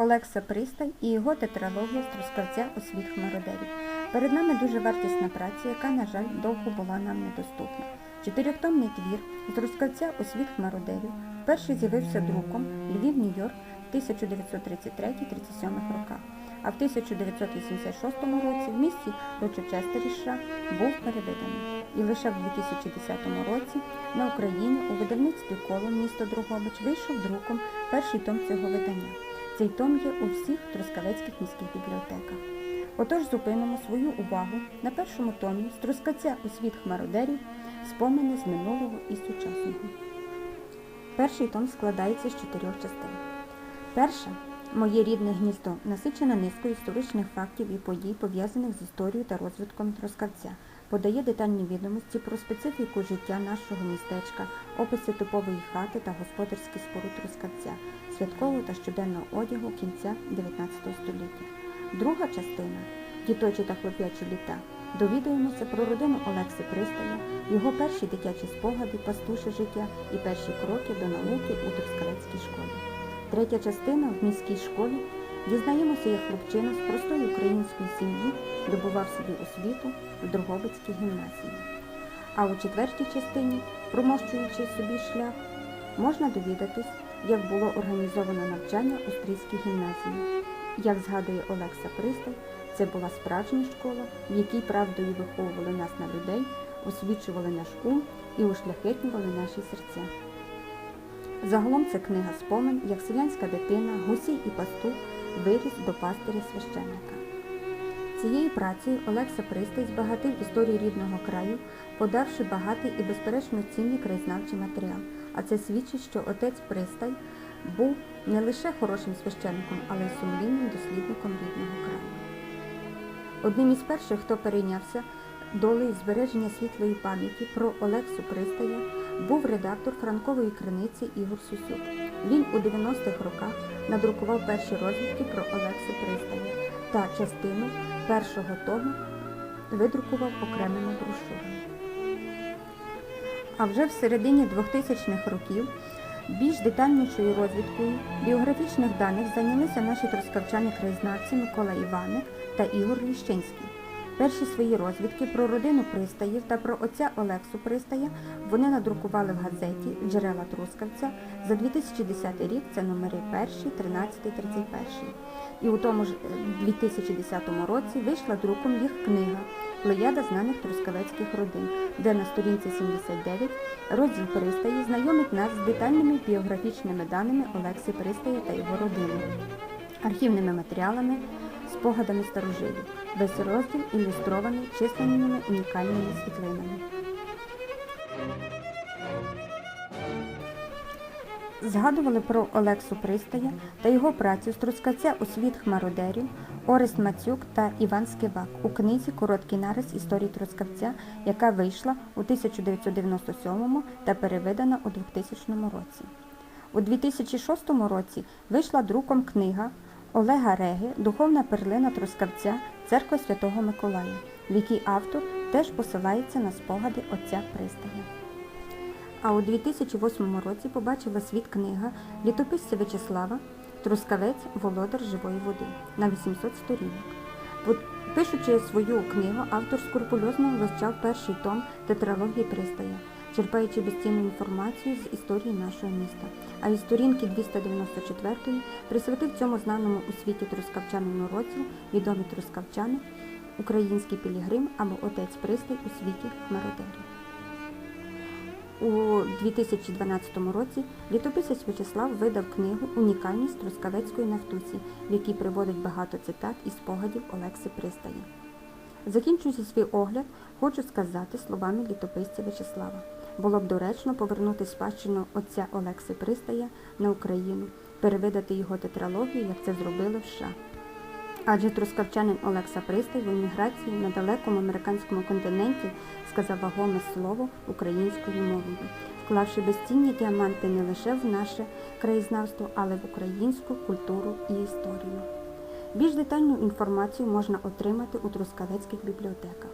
Олекса Пристай і його тетралогія з Трускавця у світ хмародерів. Перед нами дуже вартісна праця, яка, на жаль, довго була нам недоступна. Чотирьохтомний твір з Трускавця у світ хмародерів вперше з'явився друком Львів, Нью-Йорк в 1933-37 роках, а в 1986 році в місті Рочечестері США був переведений. І лише в 2010 році на Україні у видавництві коло місто Другобич вийшов друком перший том цього видання. Цей том є у всіх трускавецьких міських бібліотеках. Отож зупинимо свою увагу на першому томі з Трускавця у світ хмародерів спомини з минулого і сучасного. Перший том складається з чотирьох частин. Перша Моє рідне гніздо насичена низкою історичних фактів і подій, пов'язаних з історією та розвитком Трускавця, подає детальні відомості про специфіку життя нашого містечка, описи типової хати та господарських споруд Трускавця, святкового та щоденного одягу кінця 19 століття. Друга частина діточі та хлоп'ячі літа. Довідуємося про родину Олекси Пристая, його перші дитячі спогади, пастуше життя і перші кроки до науки у Трускавецькій школі. Третя частина в міській школі дізнаємося, як хлопчина з простої української сім'ї добував собі освіту в Дрогобицькій гімназії. А у четвертій частині, промощуючи собі шлях, можна довідатись, як було організовано навчання у Стрийській гімназії. Як згадує Олекса Пристай, це була справжня школа, в якій правдою виховували нас на людей, освічували наш ум і ушляхетнювали наші серця. Загалом це книга спомин, як селянська дитина, гусій і пастух виріс до пастиря священника. Цією працею Олекса Пристай збагатив історію рідного краю, подавши багатий і безперечно цінний краєзнавчий матеріал. А це свідчить, що отець Пристай був не лише хорошим священником, але й сумлінним дослідником рідного краю. Одним із перших, хто перейнявся долею збереження світлої пам'яті про Олексу Пристая, був редактор Франкової криниці Ігор Сюсюк. Він у 90-х роках надрукував перші розвідки про Олексу Пристая та частину першого тому видрукував окремими брошурами. А вже в середині 2000-х років більш детальнішою розвідкою біографічних даних зайнялися наші трускавчани краєзнавці Микола Іваник та Ігор Ліщинський. Перші свої розвідки про родину Пристаїв та про отця Олексу Пристая вони надрукували в газеті Джерела Трускавця за 2010 рік. Це номери 1, 13, 31. І у тому ж е, 2010 році вийшла друком їх книга Плеяда знаних трускавецьких родин, де на сторінці 79 розділ Пристаї знайомить нас з детальними біографічними даними Олекси Пристая та його родини, архівними матеріалами, спогадами старожилів. Весь розділ ілюстрований численними унікальними світлинами. Згадували про Олексу Пристая та його працю з Трускавця у світ хмародерів Орест Мацюк та Іван Скибак у книзі Короткий нарис історії Трускавця, яка вийшла у 1997 та перевидана у 2000 році. У 2006 році вийшла друком книга Олега Реги Духовна перлина Трускавця Церква Святого Миколая, в якій автор теж посилається на спогади отця Пристая. А у 2008 році побачила світ книга літописця В'ячеслава Трускавець Володар живої води на 800 сторінок. Пишучи свою книгу, автор скрупульозно вивчав перший том тетралогії Пристая, черпаючи безцінну інформацію з історії нашого міста. А із сторінки 294-ї присвятив цьому знаному у світі трускавчанину розділ відомі трускавчани, український пілігрим або отець Пристай у світі хмародерів. У 2012 році літописець В'ячеслав видав книгу Унікальність Трускавецької нафтусі, в якій приводить багато цитат і спогадів Олекси Пристая. Закінчуючи свій огляд, хочу сказати словами літописця В'ячеслава. Було б доречно повернути спадщину отця Олекси Пристая на Україну, перевидати його тетралогію, як це зробили в США. Адже трускавчанин Олекса Пристай в еміграції на далекому американському континенті сказав вагоме слово українською мовою, вклавши безцінні діаманти не лише в наше краєзнавство, але й в українську культуру і історію. Більш детальну інформацію можна отримати у трускавецьких бібліотеках.